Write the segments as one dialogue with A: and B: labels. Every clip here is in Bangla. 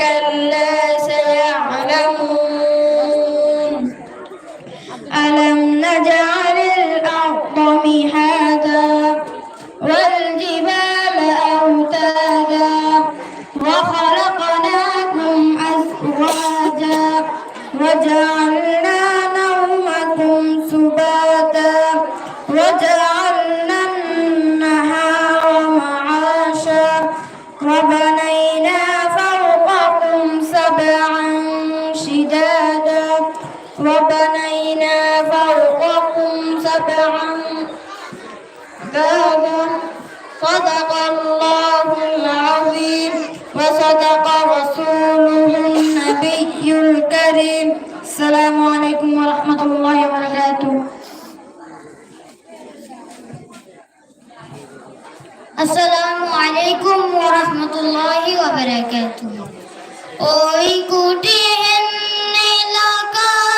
A: I got Kalla تبعا باب صدق الله العظيم وصدق رسوله النبي الكريم السلام عليكم ورحمة الله وبركاته. السلام عليكم ورحمة الله وبركاته. ওই কুটিহীন নীলাকার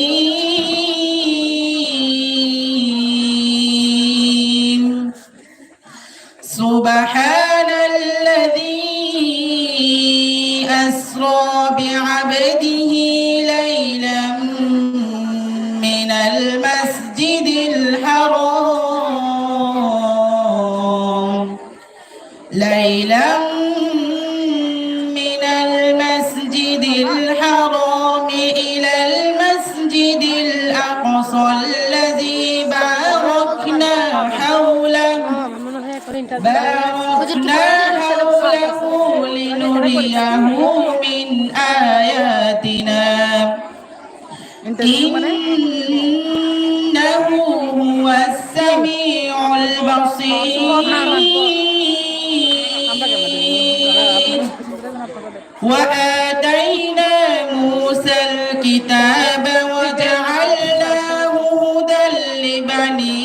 B: عباده وآتينا موسى الكتاب وجعلناه هدى لبني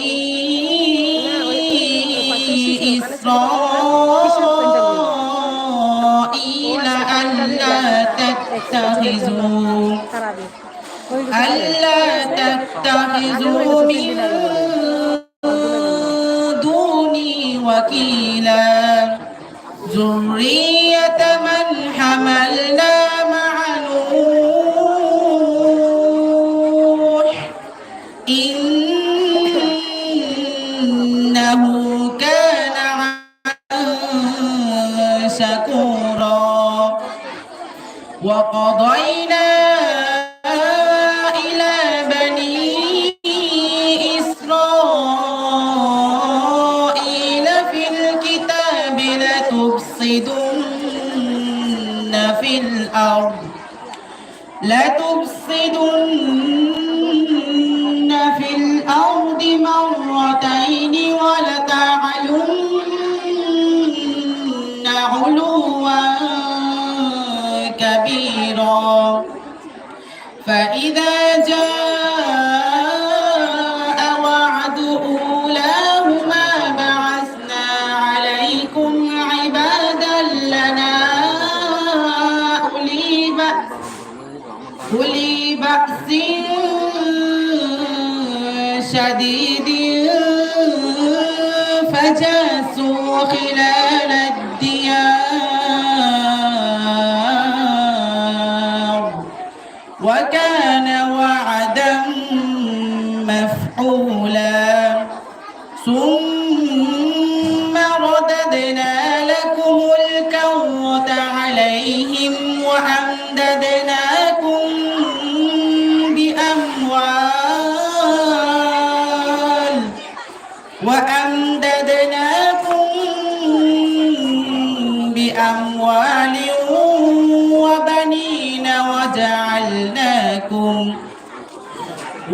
B: إسرائيل ألا تتخذوا ألا تتخذوا من وكيلا ذرية فإذا وكان وعدا مفعولا. ثم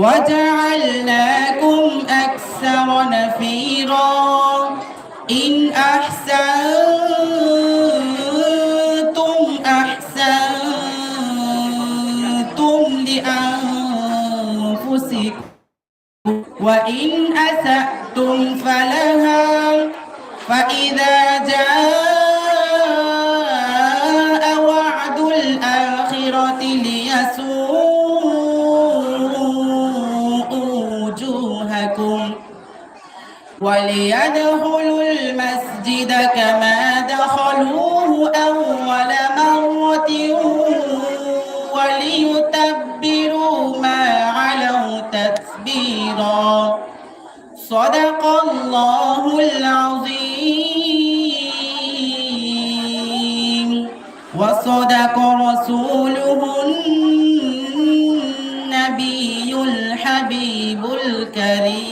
B: وجعلناكم أكثر نفيرا. إن أحسنتم أحسنتم لأنفسكم وإن أسأتم فلها فإذا كما دخلوه أول مرة وليتبروا ما علوا تتبيرا. صدق الله العظيم. وصدق رسوله النبي الحبيب الكريم.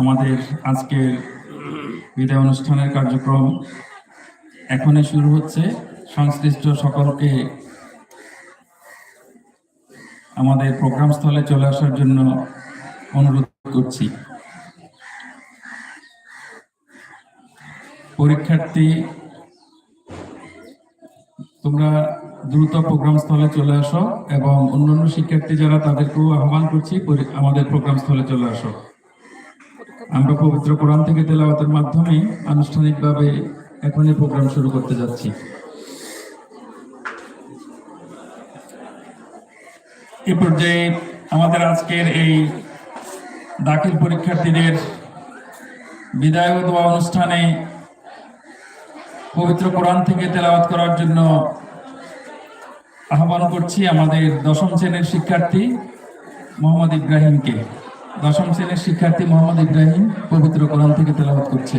C: আমাদের আজকের বিদায় অনুষ্ঠানের কার্যক্রম এখনই শুরু হচ্ছে। সংশ্লিষ্ট সকলকে আমাদের প্রোগ্রাম স্থলে চলে আসার জন্য অনুরোধ করছি। পরীক্ষার্থী, তোমরা দ্রুত প্রোগ্রাম স্থলে চলে আসো এবং অন্যান্য শিক্ষার্থী যারা তাদেরকেও আহ্বান করছি আমাদের প্রোগ্রাম স্থলে চলে আসো। আমরা পবিত্র কোরআন থেকে তেলাওয়াতের মাধ্যমে আনুষ্ঠানিকভাবে এখনই প্রোগ্রাম শুরু করতে যাচ্ছি। এ পর্যায়ে আমাদের আজকের এই দাখিল পরীক্ষার্থীদের বিদায় দোয়া অনুষ্ঠানে পবিত্র কোরআন থেকে তেলাওয়াত করার জন্য আহ্বান করছি আমাদের দশম শ্রেণির শিক্ষার্থী মোহাম্মদ ইব্রাহিমকে। দশম শ্রেণির শিক্ষার্থী মোহাম্মদ ইব্রাহিম পবিত্র কোরআন থেকে তেলাবাদ করছে।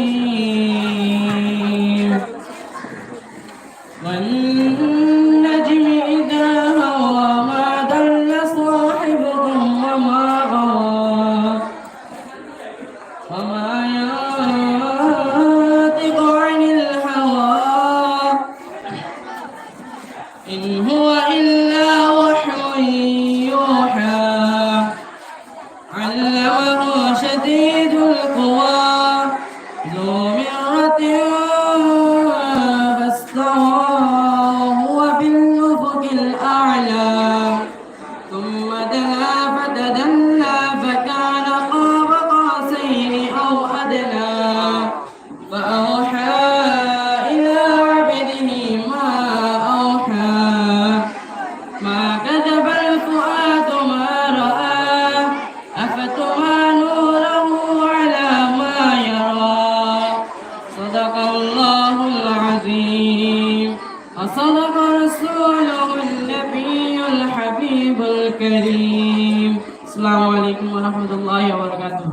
D: ورحمة الله وبركاته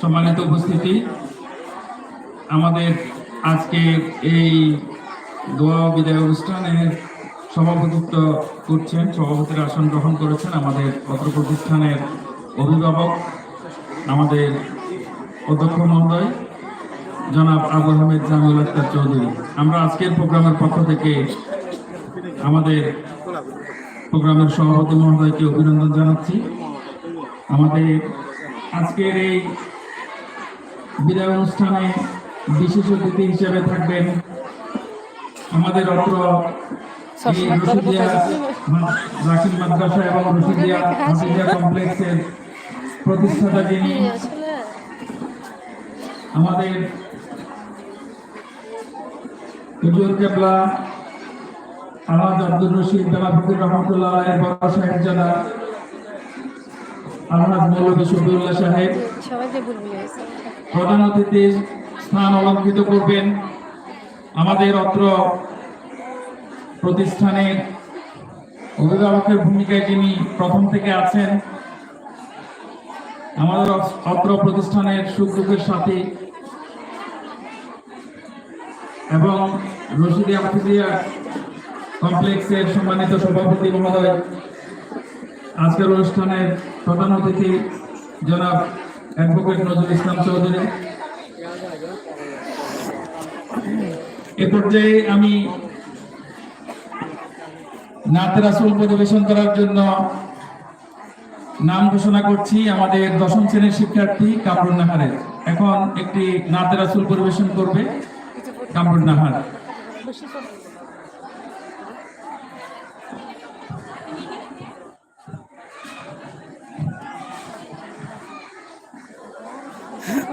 C: সম্মানিত উপস্থিতি আমাদের আজকে এই দোয়া ও বিদায় অনুষ্ঠানের সভাপতিত্ব করছেন সভাপতির আসন গ্রহণ করেছেন আমাদের অত্র প্রতিষ্ঠানের অভিভাবক আমাদের অধ্যক্ষ মহোদয় জনাব আবু আহমেদ জামিউল আক্তার চৌধুরী আমরা আজকের প্রোগ্রামের পক্ষ থেকে আমাদের প্রোগ্রামের সভাপতি মহোদয়কে অভিনন্দন জানাচ্ছি। আমাদের আজকের এই বিদায় অনুষ্ঠানে বিশেষ অতিথি হিসেবে থাকবেন আমাদের অত্র রাকিব মাদ্রাসা। এবং রশিদিয়া হাফিজিয়া কমপ্লেক্সের প্রতিষ্ঠাতা যিনি আমাদের হুজুর কেবলা আব্দুর রশিদ ফকির রহমতুল্লাহ বড় সাহেব জানা। মৌলভী সাহেব। প্রধান অতিথির স্থান অলঙ্কৃত করবেন। আমাদের অত্র প্রতিষ্ঠানের অভিভাবকের ভূমিকায় যিনি প্রথম থেকে আছেন, আমাদের অত্র প্রতিষ্ঠানের সুখ সাথে এবং রশিদিয়া কমপ্লেক্সের সম্মানিত সভাপতি মহোদয়, আজকের অনুষ্ঠানের প্রধান অতিথি জনাব অ্যাডভোকেট নজরুল ইসলাম চৌধুরী। এ পর্যায়ে আমি নাতে রাসুল পরিবেশন করার জন্য নাম ঘোষণা করছি আমাদের দশম শ্রেণির শিক্ষার্থী কামরুন নাহারের। এখন একটি নাতে রাসুল পরিবেশন করবে কামরুন নাহার।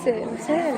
E: হয়েছে বুঝছেন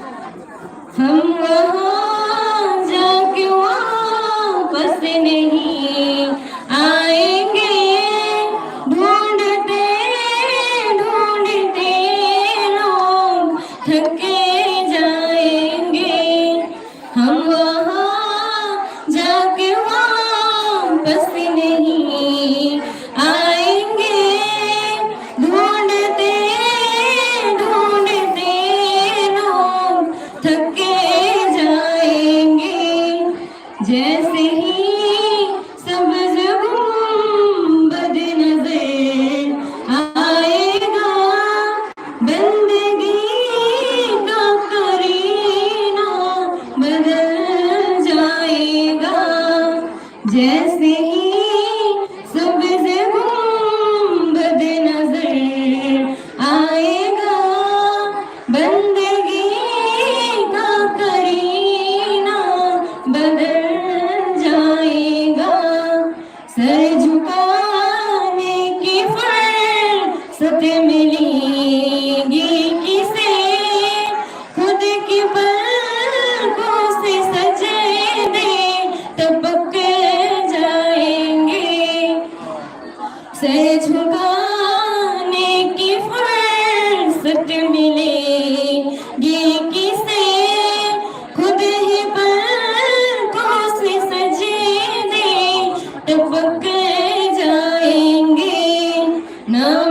E: não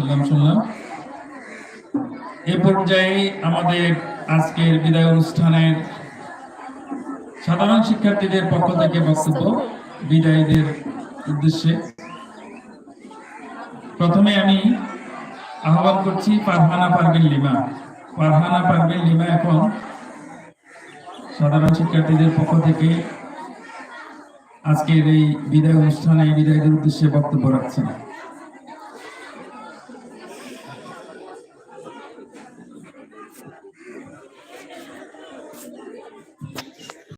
E: সাল্লাম শুনলাম এ পর্যায়ে আমাদের আজকের বিদায় অনুষ্ঠানের সাধারণ শিক্ষার্থীদের পক্ষ থেকে বক্তব্য, বিদায়ীদের উদ্দেশ্যে। প্রথমে আমি আহ্বান করছি পারহানা পারবেন লিমা। পারহানা পারবেন লিমা এখন সাধারণ শিক্ষার্থীদের পক্ষ থেকে আজকের এই বিদায় অনুষ্ঠানে বিদায়ীদের উদ্দেশ্যে বক্তব্য রাখছে না